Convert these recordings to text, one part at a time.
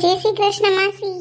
જય શ્રી કૃષ્ણ માસી.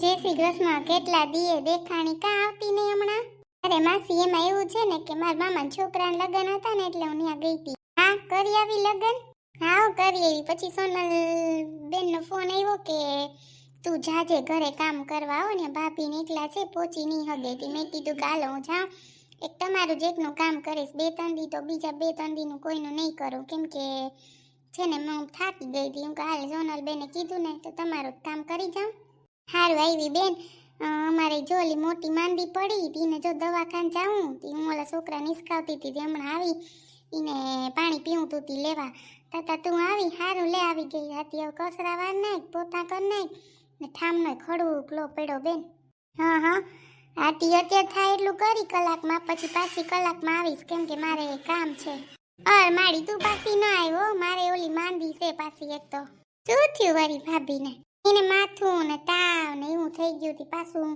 જય શ્રી કૃષ્ણ. કેટલા દીએ દેખાણી કા આવતી નહીં હમણાં? અરે માસી, એમાં એવું છે ને કે મારા મામા છોકરાના લગ્ન હતા ને એટલે હું ત્યાં ગઈ હતી. હા, કરી આવી લગ્ન? હા કરી આવી. પછી સોનલ બેનનો ફોન આવ્યો કે તું જાજે ઘરે કામ કરવા આવો ને, ભાભી ને એકલા છે પહોંચી નહીં હગે તી. મેં કીધું કે હાલો હું જાઉં. એક તમારું જ એકનું કામ કરીશ, બે ત્રણ દી તો બીજા બે ત્રણ દીનું કોઈનું નહીં કરું. કેમ કે છે ને હું થાકી ગઈ હતી. હું કે હાલ સોનલ બેને કીધું ને, તો તમારું કામ કરી જાઉં. સારું આવી બેન. અમારે જો ઓલી મોટી માંદી પડી હતી ને, જો દવાખાને જાઉં, તી હું ઓલા છોકરા નિસકાવતી હતી હમણાં આવી એને પાણી પીવું તું તી લેવા. તાતા તું આવી સારું લે આવી ગઈ. હતી હવે કસરા વાર નાખ, પોતા કર નાખ. ને ઠામનો ખડવું કલો પડ્યો બેન. હા હા. આટી અત્યારે થાય એટલું કરી કલાકમાં, પછી પાછી કલાકમાં આવીશ. કેમ કે મારે કામ છે. અર માડી તું પાછી ન આવ્યો મારે ઓલી માંદી છે પાછી એક તો. શું થયું વળી ભાભીને? એને માથું ને તાવ ને એવું થઈ ગયું હતી પાછું.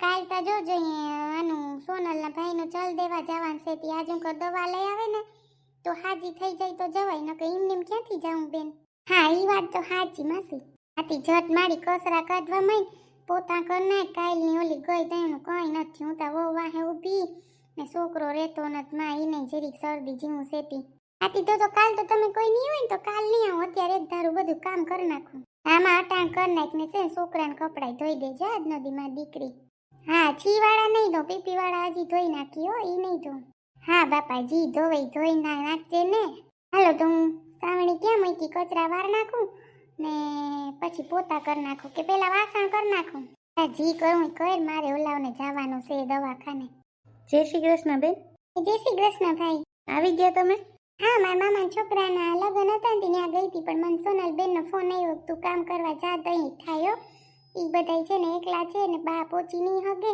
કાલ તો જોજો આનું સોનલના ભાઈનું ચલ દેવા જવાનું છે તે. આજુ કો દવા લઈ આવે ને, તો હાજી થઈ જાય તો જવાય. ન કે એમને ક્યાંથી જાઉં બેન? હા એ વાત તો હાજી માસી. આથી જટ મારી કસરા કાઢવા માંડ પોતા કર નાખ કાલની ઓલી ગઈ તેનું કંઈ નથી હું તો વહુ વાહે ઊભી. ને છોકરો રહેતો નથી માં એને જરીક શરદી જેવું સેતી. આથી તો તો કાલ તો તમે કોઈ નહીં હોય ને તો કાલ નહીં આવો, અત્યારે એક ધારું બધું કામ કરી નાખું. આમાં અટાણ કરી નાખ ને છે છોકરાને કપડાં ધોઈ દેજો, આજ નદીમાં દીકરી. હા છી વાળા નહીં ધો પીપી વાળા હજી ધોઈ નાખી હો એ નહીં ધો. હા, બાપા, જી ધોવે, ધોઈ ના નાખજે ને. હાલો તો હું સાવણી ક્યાં મૂકી, કચરા વાર નાખું ને પછી પોતા કરી નાખું કે પેલા વાસણ કરી નાખું. હા, જી કરું, કર, મારે ઓલાવને જવાનું છે દવાખાને. જય શ્રી કૃષ્ણ બેન. જય શ્રી કૃષ્ણ ભાઈ. આવી ગયા તમે? હા મારા મામા છોકરાના લગ્ન હતા ને ત્યાં ગઈ હતી પણ મને સોનલ બેનનો ફોન આવ્યો તું કામ કરવા જા અહીં થાય એ બધા છે ને એકલા છે ને બા પહોંચી નહીં હગે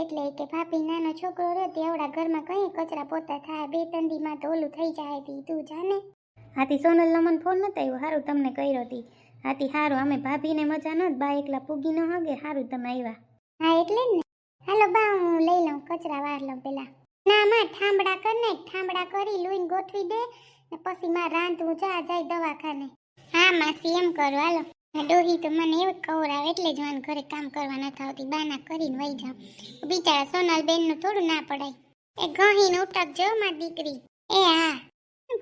એટલે કે ભાભી નાનો છોકરો રહ્યો તે આવડા ઘરમાં કઈ કચરા પોતા થાય બે ત્રણ દીમાં તો ઓલું થઈ જાય તી તું જાને. હાથી સોનલનો મને ફોન નતો આવ્યો સારું તમને કર્યો હતી હાથી સારું અમે ભાભીને મજા ન બા એકલા પૂગી ન હગે સારું તમે આવ્યા. હા એટલે જ ને. હાલો બા, હું લઈ લઉં, કચરા વાર લઉં પેલા. ના માં, ઠામડા કર ને, ઠામડા કરી લુઈન ગોઠવી દે, ને પછી માં રાંધવું જા, જાય દવાખાને. હા માસી, એમ કરો, હાલો. ડોહી તો મને એવું કવરાવે એટલે જ મને ઘરે કામ કરવા નથી આવતી. બાના કરીને વહી જાઉં. બિચારા સોનલ બેનનું થોડું ના પડાય. એ ગહીને ઉટકજો માં દીકરી. એ હા.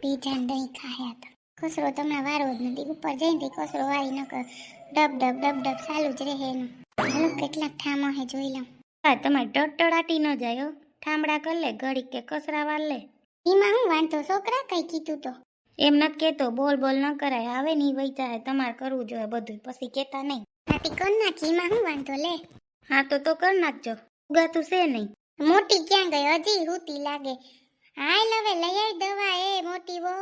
બીજાને દહીં ખાયા તો કસરો તમને વારો જ નથી. ઉપર જઈને તે કસરો વારી ન કર ડબ ડબ ડબ ડબ ચાલુ જ રહે એનું. હાલો, કેટલાક ઠામો હે જોઈ લઉં. હા તમારે ટટડાટી ન જાય હો. ઠામડા કર લે ઘડીક કે કસરા વાર લે. એમાં હું વાંધો? છોકરા કઈ કીધું તો? એમ નથી કેતો બોલ બોલ ન કરાય. આવે નહીં વહી તમારે કરવું જોઈએ બધું. પછી કેતા નહીં. હાથી કર નાખી એમાં હું વાંધો લે? હા તો તો કર નાખજો. ઉગાતું છે નહીં. મોટી ક્યાં ગઈ? હજી હુતી લાગે. હાલ હવે લઈ આવી દવા એ મોટી વો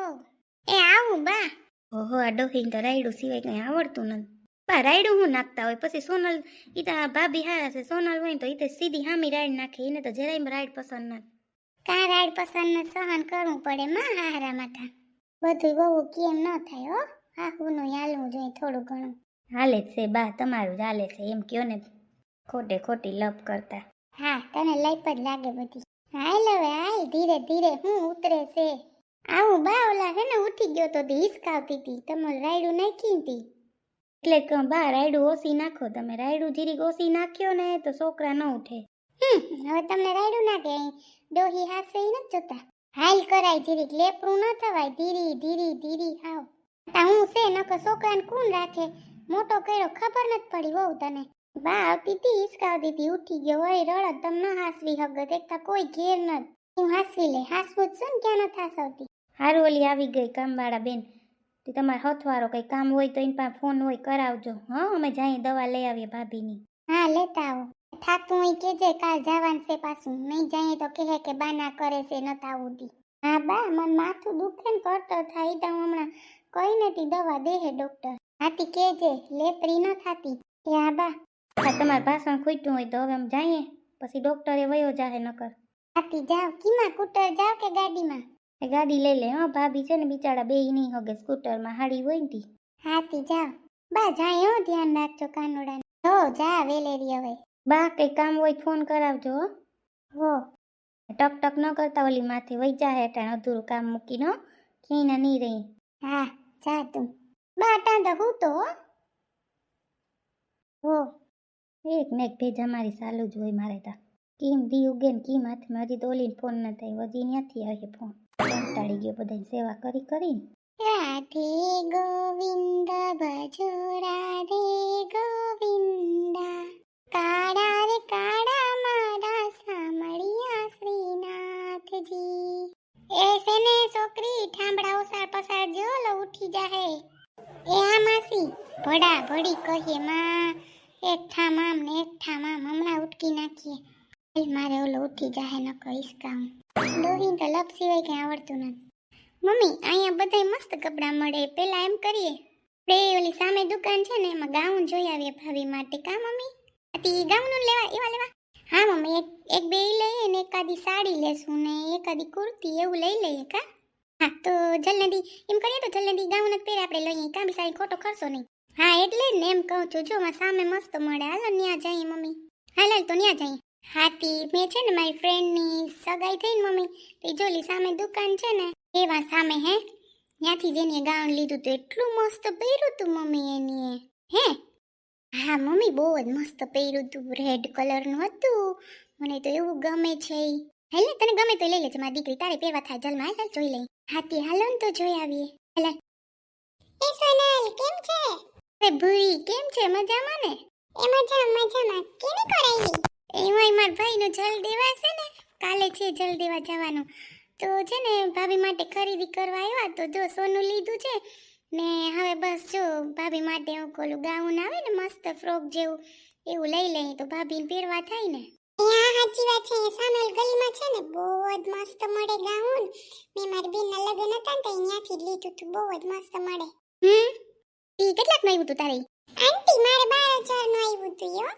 એ આવું બા. ઓહો આ ડોહીન તો રાયડું સિવાય કંઈ આવડતું નથી. બા રાયડું હું નાખતા હોય પછી સોનલ ઈ તો ભાભી હારા છે સોનલ હોય તો ઈ તો સીધી હામી રાયડ નાખે એને તો જરાય રાયડ પસંદ નથી કા રાઈડ પસંદ ને સહન કરવું પડે માં હારા માથા બધું બહુ કેમ ન થાય હો હા હાહુનું હાલવું જોઈએ થોડું ઘણું હાલે છે બા તમારું જ હાલે છે એમ કયો ને ખોટે ખોટી લપ કરતા હા તને લઈપ જ લાગે બધી હાલ હવે હાલ ધીરે ધીરે હું ઉતરે છે આવું બા ઓલા હે ને ઉઠી ગયો તો તે હિસકાવતી હતી તમારું રાયડું નાખી હતી એટલે કે બા રાયડું ઓસી નાખો. તમે રાયડું જીરીક ઓસી નાખ્યો ને તો છોકરા ન ઉઠે. હવે તમને રાયડું ના કે ડોહી હાસે ન જોતા. હાલ કરાય જીરીક લેપરું ન થવાય. ધીરી ધીરી ધીરી હાવ. તા હું છે નકર છોકરાને કોણ રાખે? મોટો કર્યો ખબર નથી પડી વહુ તને. બા આવતી તી હિસકાવ દીધી ઉઠી ગયો. હોય રડત તમ ન હાસવી હગત. એકતા કોઈ ઘેર ન હું હાસવી લે. હાસવું જ છે ને ક્યાં ન થાસવતી હારું ઓલી આવી ગઈ કામવાળા બેન. તે તમારે હથવારો કંઈ કામ હોય તો એની પાસે ફોન હોય કરાવજો. હા અમે જઈએ દવા લઈ આવીએ ભાભીની. હા લેતા આવો. થાતું હોય કેજે કાલ જવાનું છે પાછું. નહીં જઈએ તો કહે કે બાના કરે છે નતા આવું હા બા મન માથું દુખે ને કરતો થાય તો હમણાં કઈ નથી દવા દેહે ડોક્ટર હાથી કેજે લેપરી ન થાતી. એ હા બા. હા તમારે ભાષણ ખૂટ્યું હોય તો હવે અમે જઈએ. પછી ડોક્ટરે વયો જાહે નકર. હાથી જાવ કીમાં કુટર જાવ કે ગાડીમાં? એ ગાડી લઈ લે હા. ભાભી છે ને બિચારા બે નહીં હોગે સ્કૂટરમાં હાડી હોય ને તી. હાથી જા. બા જાય હો. ધ્યાન રાખજો કાનોડા હો જા વેલેરી હવે. બા કંઈ કામ હોય ફોન કરાવજો હો. હો. ટક ટક ન કરતા ઓલી માથે વહી જા અટાણ અધૂરું કામ મૂકીને ક્યાંય ના નહીં રહી. હા જા તું. બા ટાંડો હું તો હો. હો. એક ને એક ભેજા મારી ચાલુ જ હોય મારે તા. કેમ દી ઉગે ને કેમ હાથમાં હજી તો ઓલીને ફોન ન થાય હજી ત્યાંથી આવે ફોન. કંટાળી ગયો બધાની સેવા કરી કરીને. રાધે ગોવિંદ, ભજો રાધે ગોવિંદા. કાળા રે કાળા મારા સામળિયા શ્રીનાથજી. એસે ને છોકરી ઠાંભડા ઓસાર પસાર જો લો ઉઠી જાહે. એ આ માસી, ભડા ભડી કરીએ માં એક ઠામ ને એક ઠામ હમણાં ઉટકી નાખીએ. મારે ઓલો ઉઠી જાહે ન કહીશ કામ ડોહીન તો સિવાય કઈ આવડતું નથી. મમ્મી, અહીંયા બધાય મસ્ત કપડાં મળે. પેલા એમ કરીએ. બે ઓલી સામે દુકાન છે ને, એમાં ગાઉન જોઈ આવીએ ભાભી માટે. કા, મમ્મી? અતી ગાઉન લેવા, એવા લેવા? હા, મમ્મી, એક એક બે લઈએ ને એકાદી સાડી લેશું ને એકાદી કુર્તી એવું લઈ લઈએ, કા? હા, તો જલ્દી, એમ કરીએ તો જલ્દી ગાઉન જ પહેરે. આપણે લઈએ. કાં, બી ખોટો ખર્ચો નહીં. હા, એટલે ને, એમ કહું છું. જો સામે મસ્ત મળે. હાલો, ન્યા જઈએ, મમ્મી. હાલ હાલ, તો ન્યા જઈએ. હાથી મેં છે ને મારી ફ્રેન્ડની સગાઈ થઈ ને મમ્મી તે જોલી સામે દુકાન છે ને એવા સામે હે ત્યાંથી જેને ગાઉન લીધું તો. એટલું મસ્ત પહેર્યું તું મમ્મી એની હે? હા મમ્મી બહુ જ મસ્ત પહેર્યું તું. રેડ કલરનું હતું. મને તો એવું ગમે છે હેલે ને તને ગમે તો લઈ લેજે. મારી દીકરી તારે પહેરવા થાય. જલમાં હાલ જોઈ લઈ હાથી હાલો ને તો જોઈ આવીએ. હાલ. એ સોનલ કેમ છે? અરે ભૂરી કેમ છે? મજામાં ને? એ મજા મજામાં. કેની કરાવી એમાંય મારા ભાઈનું જલ દેવા છે ને કાલે છે જલ દેવા જવાનું. તો છે ને ભાભી માટે ખરીદી કરવા આવ્યા તો જો સોનું લીધું છે ને હવે બસ જો ભાભી માટે હું કોલું ગાઉન આવે ને મસ્ત ફ્રોક જેવું એવું લઈ લઈએ તો ભાભીને પહેરવા થાય ને. હા સાચી વાત છે. સામેલ ગલીમાં છે ને બહુ જ મસ્ત મળે ગાઉન. મેં મારી બેનના લગ્ન હતા ને તો અહીંયાથી લીધું હતું બહુ જ મસ્ત મળે. હમ? એ કેટલાકનું આવ્યું તું તારે? આંટી મારે 12000 નું આવ્યું તું યો.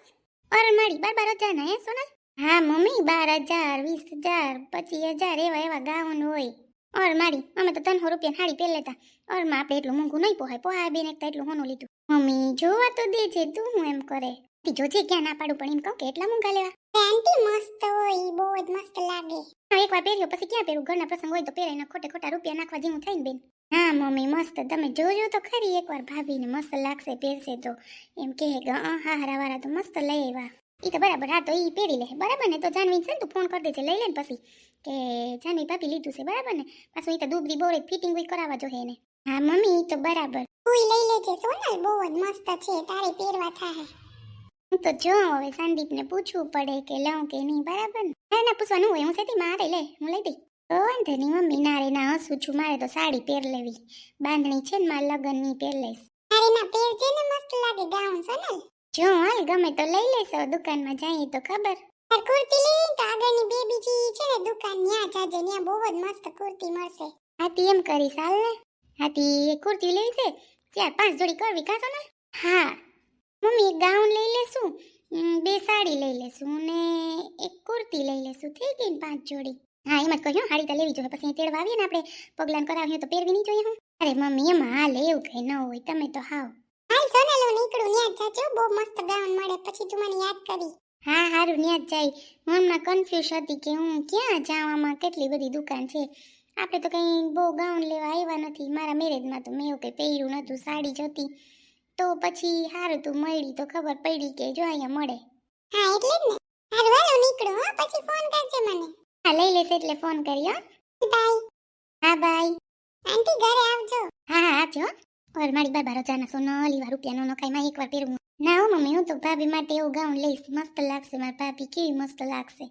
અરે મારી બાર બાર હજાર ના હે સોનલ હા મમ્મી બાર હજાર વીસ હજાર પચીસ હજાર એવા એવા ગાઉન હોય. ઓર મારી અમે તો ત્રણસો રૂપિયા સાડી પહેર લેતા. ઓરમાં આપણે એટલું મોંઘું નહીં પોહાય. પોહાય બેન એક તો એટલું હોનું લીધું. મમ્મી જોવા તો દે છે તું હું એમ કરે? તી જોજે ક્યાં ના પાડું પણ એમ કહું કે એટલા મોંઘા લેવા. આંટી મસ્ત હોય બહુ જ મસ્ત લાગે. એક એકવાર પહેર્યો પછી ક્યાં પહેરું? ઘરના પ્રસંગ હોય તો પહેરાય ખોટે ખોટા રૂપિયા નાખવા જેવું થાય ને બેન. હા મમ્મી મસ્ત. તમે જોજો તો ખરી. એકવાર ભાભીને મસ્ત લાગશે પહેરશે તો. એમ કહે કે હા હારા વારા તો મસ્ત લઈ આવ્યા. ઈ તો બરાબર હા તો એ પહેરી લે. બરાબર ને? તો જાનવી છે ને તું ફોન કરી દેજે. લઈ લે ને પછી. કે જાનવી ભાભી લીધું છે બરાબર ને? પાછું ઈ તો દૂબરી બોરે ફિટિંગ કોઈ કરાવવા જોઈએ એને. હા મમ્મી તો બરાબર. તું લઈ લેજે સોનલ બહુ જ મસ્ત છે. તારે પહેરવા થાય. હું તો જો હવે સંદીપને પૂછવું પડે કે લઉં કે નહીં બરાબર ને? ના ના પૂછવાનું હોય હું સેથી મારે લે હું લઈ દઈ. નહીં મમ્મી ના હસું છું મારે તો સાડી પહેર લેવી. બાંધણી છે ને મારા લગ્નની પહેર લઈશ. મારે ના પહેરજે ને મસ્ત લાગે ગાઉન સોનલ જો હાલ ગમે તો લઈ લેશો દુકાનમાં જઈએ તો ખબર. પર કુર્તી લેવી તો આગળની બે બીજી છે ને દુકાન ન્યા જાજે ન્યા બહુ જ મસ્ત કુર્તી મળશે. હાથી એમ કરીશ હાલ ને. એ કુર્તી લેવી છે ચાર પાંચ જોડી કરવી કાં સોનલ હા. મમ્મી એક ગાઉન લઈ લેશું બે સાડી લઈ લેશું ને એક કુર્તી લઈ લેશું થઈ ગઈ ને પાંચ જોડી. હા એમ જ કહ્યું હાડી તો લેવી જોઈએ. પછી અહીં તેડવા આવીએ ને આપણે પગલાં કરાવ્યું તો પહેરવી નહીં જોઈએ હું. અરે મમ્મી એમાં હાલ એવું કઈ ન હોય તમે તો હાવ. હાલ સોનલ હું નીકળું ન્યાજ જાજો. બહુ મસ્ત ગાઉન મળે પછી તું મને યાદ કરી. હા હારું ન્યાજ જાય. હું હમણાં કન્ફ્યુઝ હતી કે હું ક્યાં જાઉં કેટલી બધી દુકાન છે. આપણે તો કંઈ બહુ ગાઉન લેવા આવ્યા નથી. મારા મેરેજમાં તો મેં એવું કંઈ પહેર્યું નહોતું સાડી જ હતી. તો પછી હારું તું મળી તો ખબર પડી કે જો અહીંયા મળે. હા એટલે જ ને. હારું હાલો નીકળો હા પછી ફોન કરજે મને. હા લઈ લેશે એટલે ફોન કર્યો હો. બાય. હા બાય. આંટી ઘરે આવજો. હા હા આવજો ઓર મારી બાબા જાના સોનો લીવા રૂપિયાનો નખાયમાં એકવાર પહેરું ના હો મમ્મી હું તો ભાભી માટે એવું ગાઉન લઈશ. મસ્ત લાગશે મારી ભાભી કેવી મસ્ત લાગશે.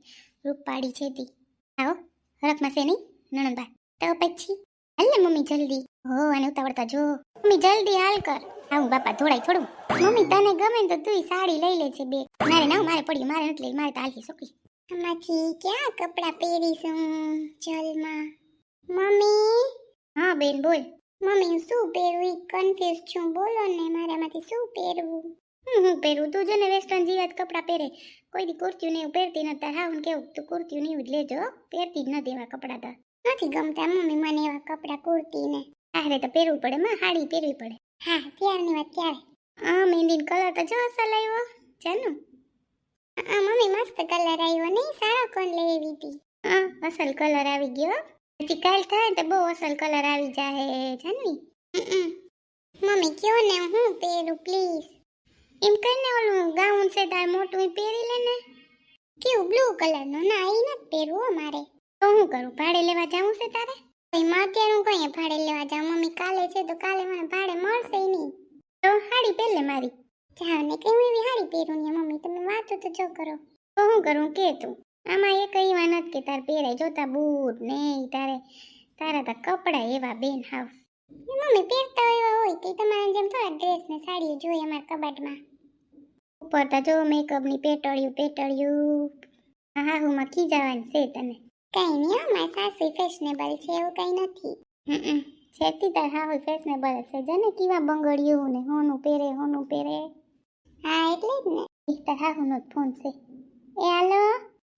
રૂપાળી છે તી. આવો હરખમાં છે નહીં? નણંદા તો પછી? હાલ ને મમ્મી જલ્દી. હો અને ઉતાવળતા જો. મમ્મી જલ્દી હાલ કર. આવું બાપા થોડાય થોડું. મમ્મી તને ગમે ને તો તું સાડી લઈ લે છે બે. મારે ના મારે પડ્યું મારે નથી લઈ મારે તો હાલી છોકરી. આમાંથી ક્યાં કપડાં પહેરીશું જલમાં? મમ્મી? હા બેન બોલ. મમ્મી હું શું પહેરું? એ કન્ફ્યુઝ છું. બોલો ને મારામાંથી શું પહેરવું? હું હું પહેરું? તું જો ને વેસ્ટર્ન જ કપડાં પહેરે. કોઈ દી કુર્તીયું ને એવું પહેરતી નથી. તાર હાવ કેવું? તું કુર્તીયું ને એવું જ લેજો પહેરતી જ નથી એવા કપડાં તો નથી ગમતા મમ્મી મને એવા કપડાં કુર્તી ને. આરે તો પહેરવું પડે માં. સાડી પહેરવી પડે. હા ત્યારની વાત ક્યારે? આ મહેંદીનો કલર તો જો અસર લાવ્યો જાનું. મસ્ત કલર આવ્યો નહીં સારો કોણ લઈ આવી હતી. હા અસલ કલર આવી ગયો. પછી કાલ થાય તો બહુ અસલ કલર આવી જાય જાનવી. મમ્મી કયો ને હું પહેરું પ્લીઝ એમ કરીને ઓલું ગાઉન છે તાર મોટું પહેરી લે ને. કેવું બ્લુ કલરનું ના? ઈ નથી પહેરવું મારે. તો હું કરું ભાડે લેવા જાવું છે તારે? એમાં અત્યારે હું કઈ ભાડે લેવા જાઉં? મમ્મી કાલે છે તો કાલે મને ભાડે મળશે નહીં. તો હાડી પહેરલે મારી. જાવ ને કઈ હું એવી હાડી પહેરું ને મમ્મી તમે વાતો તો જો કરો. તો હું કરું, કે તું? આમાં એક એવા નથી કે તાર પહેરાય જોતા બૂટ ને તારે, તારા તો કપડા એવા બેન હાવ. એ મમ્મી પહેરતા એવા હોય કે તમારા જેમ થોડા ડ્રેસ ને સાડીઓ જોઈએ અમારા કબાટમાં. ઉપર તો જો મેકઅપની પેટળિયું પેટળિયું. હા હા હું મખી જવાની છે તને. કઈ નહીં હો, મારી સાસુ ફેશનેબલ છે એવું કઈ નથી. હમ છેતી તાર હા હોય ફેશનેબલ છે. જને કેવા બંગડિયું ને હોનું પહેરે હોનું પહેરે. હા, એટલે જ ને. તાર હા હુંનો જ ફોન છે. એ હાલો.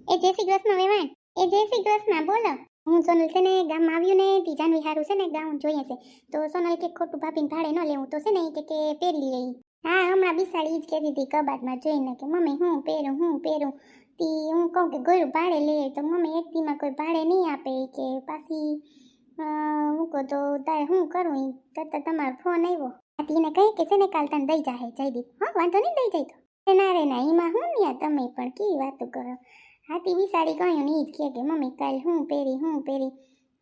એ જય શ્રી કૃષ્ણ વેવાણ. એ જય શ્રી કૃષ્ણ, બોલો. હું સોનલ છે ને ગામમાં આવ્યું ને તી વિહારું હારું છે ને ગાઉન જોઈએ છે. તો સોનલ કે ખોટું ભાભીને ભાડે ન લેવું તો છે ને કે કે પહેરી લઈ હા, હમણાં બિસાડી જ કહેતી હતી કબાટમાં જોઈને કે, મમ્મી, હું પહેરું હું પહેરું. તી હું કહું કે ગયું ભાડે લે. તો મમ્મી એકટીમાં કોઈ ભાડે નહીં આપે કે, પાછી હું કહું તો તારે શું કરું કરતા તમારો ફોન આવ્યો. આ તીને કહી કે, છે ને કાલ તને દઈ જાહે જયદીપ. હા, વાંધો નહીં, દઈ જાય તો એ ના રે એમાં હું ન્યા તમે પણ કેવી વાતો કરો? હાથી સાડી કહ્યું ને એ જ કે મમ્મી, કાલ હું પહેરી હું પહેરી.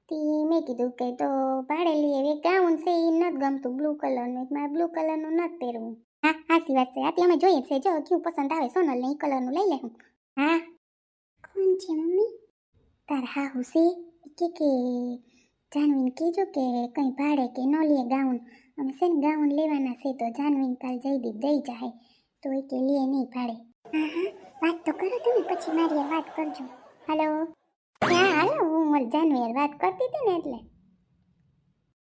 તી મેં કીધું કે, તો ભાડે લઈએ એક ગાઉન છે એ નથી ગમતું બ્લુ કલરનું મારે બ્લુ કલરનું નથી પહેરવું. હા, હાસી વાત છે આથી અમે જોઈએ છે, જો, કયું પસંદ આવે સોનલ ને એ કલરનું લઈ લે હું. હા. કોણ છે, મમ્મી? તાર હા હુસે કે કે, જાનવીને કીધું કે કંઈ ભાડે કે ન લે ગાઉન અમે છે ને ગાઉન લેવાના છે, તો જાનવીને કાલ જયદીપ દઈ જાય. તો એ કે લે નહીં ભાડે હા હા વાત તો કરો તમે પછી મારી હારે વાત કરજો. હાલો? હા હાલો હું મારી જાનવી હારે વાત કરતી હતી ને એટલે.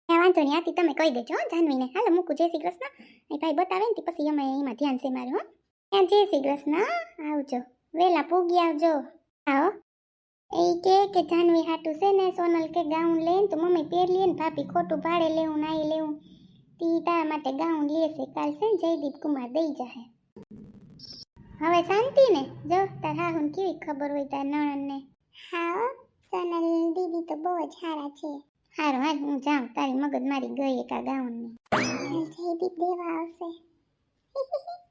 હા વાંધો નહીં આથી તમે કહી દેજો હો જાનવીને. હાલો મૂકું. જય શ્રી કૃષ્ણ. એ ભાઈ બતાવે ને તે પછી અમે એમાં ધ્યાન છે મારું હો. ત્યાં જય શ્રી કૃષ્ણ. આવજો. વેલા પૂગી આવજો. આવો. એ કે કે જાનવી હાટું છે ને સોનલ કે ગાઉન લે ને તો મમ્મી પહેર લે ને ભાભી ખોટું ભાડે લેવું નાઈ લેવું. તી તારા માટે ગાઉન લેશે કાલ છે ને જયદીપ કુમાર દઈ જાહે. હવે શાંતિ ને? જો તારા હાહુન કેવી ખબર હોય તાર નણંદને હા સોનલ દીદી તો બહુ જ સારા છે. હારું હાલ હું જાઉં. તારી મગજ મારી ગઈ એકા ગાઉનની. જયદીપ દેવા આવશે.